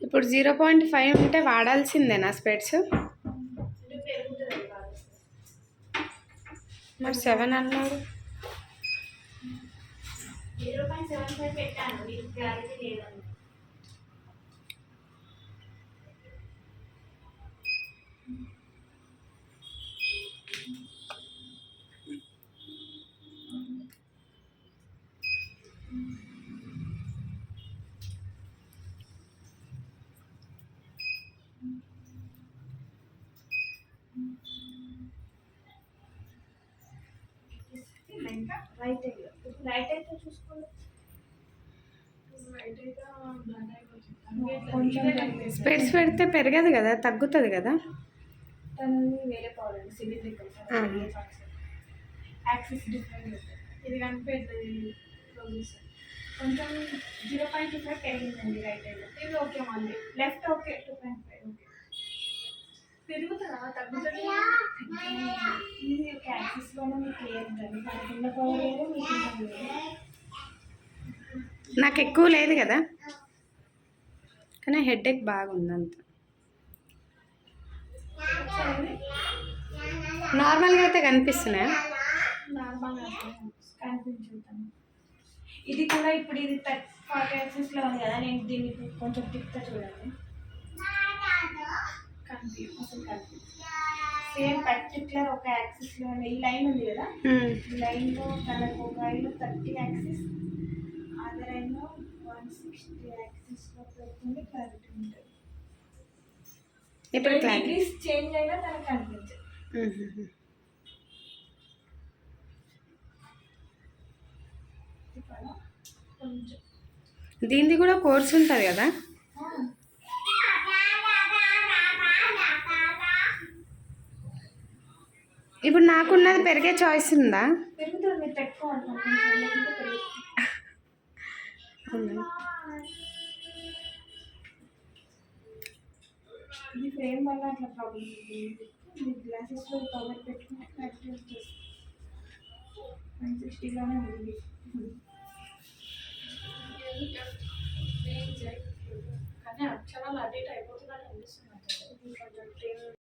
ఇప్పుడు zero point five ఉంటే వాడాల్సిందేనా స్పెట్స్ మరి సెవెన్ అన్నారు. జీరో పాయింట్ సెవెన్ ఫైవ్ పెట్టాను మీకు రైట్ చూసుకోండి కొంచెం పెడితే పెరగదు కదా తగ్గుతుంది కదా? తనది వేరే పవర్ సిలిండ్రికల్. యాక్సిస్ డిఫరెంట్ ఉంటుంది. ఇది కనిపెడుతుంది రోజెస్ కొంచెం జీరో పాయింట్ టూ ఫైవ్ పెరిగిందండి రైట్ అయితే ఇది ఓకే మళ్ళీ. Left okay two point five okay పెరుగుతుందా? తగ్గుతుంది? ఇది ఒక యాక్సిస్లోనే మీకు క్లియర్ ఉంటుంది మనకున్న పవర్ వేరే మీకు నాకు ఎక్కువ లేదు కదా. కానీ హెడేక్ బాగుంది అంత. నార్మల్గా అయితే కనిపిస్తున్నాయా? ఇది కూడా ఇప్పుడు ఇది ఫార్టీ యాక్సిస్లో ఉంది కదా నేను దీన్ని కొంచెం టిప్తో చూడండి. సేమ్ పర్టికులర్ ఒక యాక్సిస్లో ఈ లైన్ ఉంది కదా. ఈ లైన్లో తనకు ఒక లైన్లో థర్టీ యాక్సిస్ అదర్ లైన్లో వన్ సిక్స్టీ యాక్సిస్లో పెడుతుంది క్లారిటీ ఉంటుంది. ఇప్పుడు డిగ్రీస్ చేంజ్ అయినా తనకు కొంచెం. దీనిది కూడా కోర్స్ ఉంటుంది కదా? ఇప్పుడు నాకున్నది పెరిగే చాయిస్ ఉందా? పెరుగుతుంది ఇది ఫ్రేమ్ వల్ల అట్లా ప్రాబ్లమ్ ఉంది. గ్లాసెస్లో కవర్ పెట్టుకుంటే కరెక్ట్ వచ్చేస్తుంది వన్ సిక్స్టీలోనే ఉంది. కానీ అక్షరాలు అటు ఇటు అయిపోతుంది